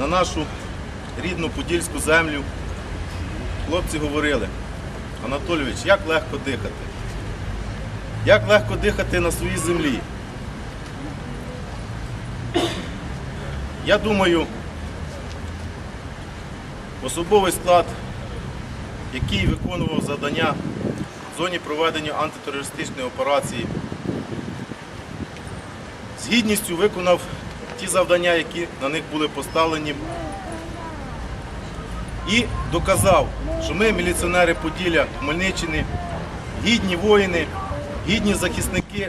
на нашу рідну подільську землю, хлопці говорили, Анатолійович, як легко дихати. Як легко дихати на своїй землі. Я думаю, особовий склад, який виконував завдання в зоні проведення антитерористичної операції, з гідністю виконав ті завдання, які на них були поставлені, і доказав, що ми, міліціонери Поділля Хмельниччини, гідні воїни, гідні захисники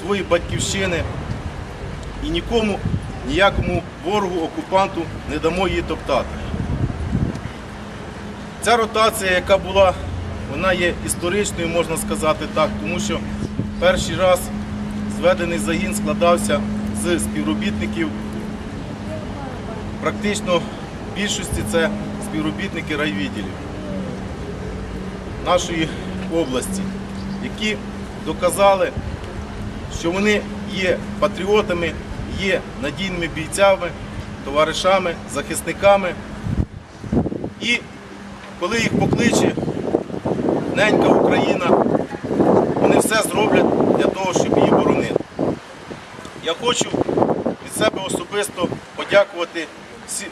своєї батьківщини і нікому, ніякому ворогу, окупанту не дамо її топтати. Ця ротація, яка була, вона є історичною, можна сказати так, тому що перший раз зведений загін складався з співробітників. Практично в більшості це співробітники райвідділів нашої області, які доказали, що вони є патріотами, є надійними бійцями, товаришами, захисниками. І коли їх покличе ненька Україна, вони все зроблять для того, щоб її боронити. Я хочу від себе особисто подякувати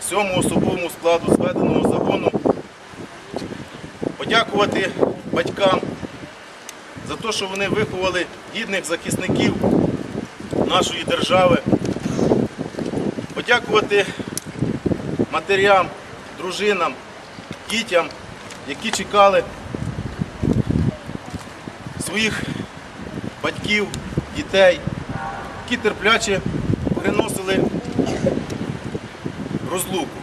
всьому особовому складу зведеного загону, подякувати батькам за те, що вони виховали гідних захисників нашої держави, подякувати матерям, дружинам, дітям, які чекали своїх батьків, дітей, які терпляче приносили розлуку.